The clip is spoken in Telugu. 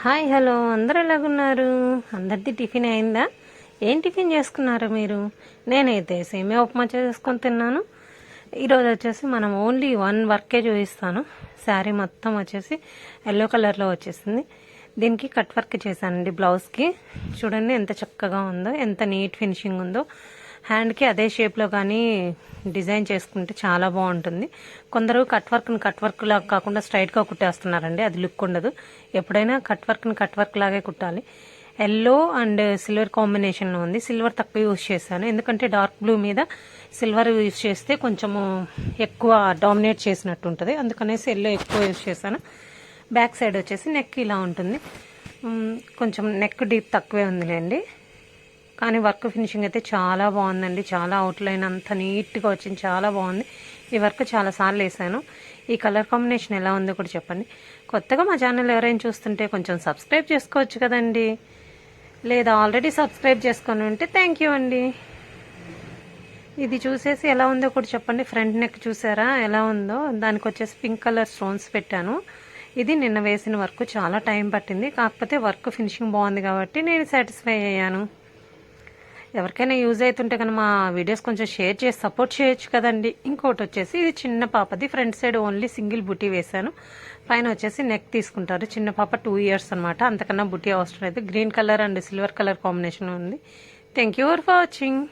Hi hello. అందరు ఎలాగున్నారు? అందరిది టిఫిన్ అయిందా? ఏం టిఫిన్ చేసుకున్నారు మీరు? నేనైతే సేమియా ఉప్మా చేసుకొని తిన్నాను. ఈరోజు వచ్చేసి మనం ఓన్లీ వన్ వర్కే చూపిస్తాను. శారీ మొత్తం వచ్చేసి ఎల్లో కలర్లో వచ్చేసింది. దీనికి కట్ వర్క్ చేశానండి బ్లౌజ్కి. చూడండి ఎంత చక్కగా ఉందో ఎంత నీట్ ఫినిషింగ్ ఉందో. హ్యాండ్కి అదే షేప్లో కానీ డిజైన్ చేసుకుంటే చాలా బాగుంటుంది. కొందరు కట్ వర్క్ని కట్ వర్క్ లాగా కాకుండా స్ట్రైట్గా కుట్టేస్తున్నారండి. అది లుక్ ఉండదు. ఎప్పుడైనా కట్ వర్క్ని కట్ వర్క్ లాగే కుట్టాలి. ఎల్లో అండ్ సిల్వర్ కాంబినేషన్లో ఉంది. సిల్వర్ తక్కువ యూజ్ చేశాను. ఎందుకంటే డార్క్ బ్లూ మీద సిల్వర్ యూజ్ చేస్తే కొంచెము ఎక్కువ డామినేట్ చేసినట్టు ఉంటుంది. అందుకనేసి ఎల్లో ఎక్కువ యూజ్ చేశాను. బ్యాక్ సైడ్ వచ్చేసి నెక్ ఇలా ఉంటుంది. కొంచెం నెక్ డీప్ తక్కువే ఉందిలేండి. కానీ వర్క్ ఫినిషింగ్ అయితే చాలా బాగుందండి. చాలా అవుట్లైన్ అంత నీట్గా వచ్చింది. చాలా బాగుంది. ఈ వర్క్ చాలా సార్లు వేసాను. ఈ కలర్ కాంబినేషన్ ఎలా ఉందో కూడా చెప్పండి. కొత్తగా మా ఛానల్ ఎవరైనా చూస్తుంటే కొంచెం సబ్స్క్రైబ్ చేసుకోవచ్చు కదండి. లేదా ఆల్రెడీ సబ్స్క్రైబ్ చేసుకొని ఉంటే థ్యాంక్ యూ అండి. ఇది చూసేసి ఎలా ఉందో కూడా చెప్పండి. ఫ్రంట్ నెక్ చూసారా? ఎలా ఉందో? దానికి వచ్చేసి పింక్ కలర్ స్టోన్స్ పెట్టాను. ఇది నిన్న వేసిన వర్క్. చాలా టైం పట్టింది. కాకపోతే వర్క్ ఫినిషింగ్ బాగుంది కాబట్టి నేను సాటిస్ఫై అయ్యాను. ఎవరికైనా యూజ్ అవుతుంటే కనుక మా వీడియోస్ కొంచెం షేర్ చేసి సపోర్ట్ చేయొచ్చు కదండి. ఇంకోటి వచ్చేసి ఇది చిన్న పాపది ఫ్రంట్ సైడ్ ఓన్లీ సింగిల్ బుటీ వేశాను. పైన వచ్చేసి నెక్ తీసుకుంటారు. చిన్న పాప టూ ఇయర్స్ అనమాట అంతకన్నా బుటీ అవసరం లేదు. Green colour and silver colour combination ఉంది. Thank you for watching.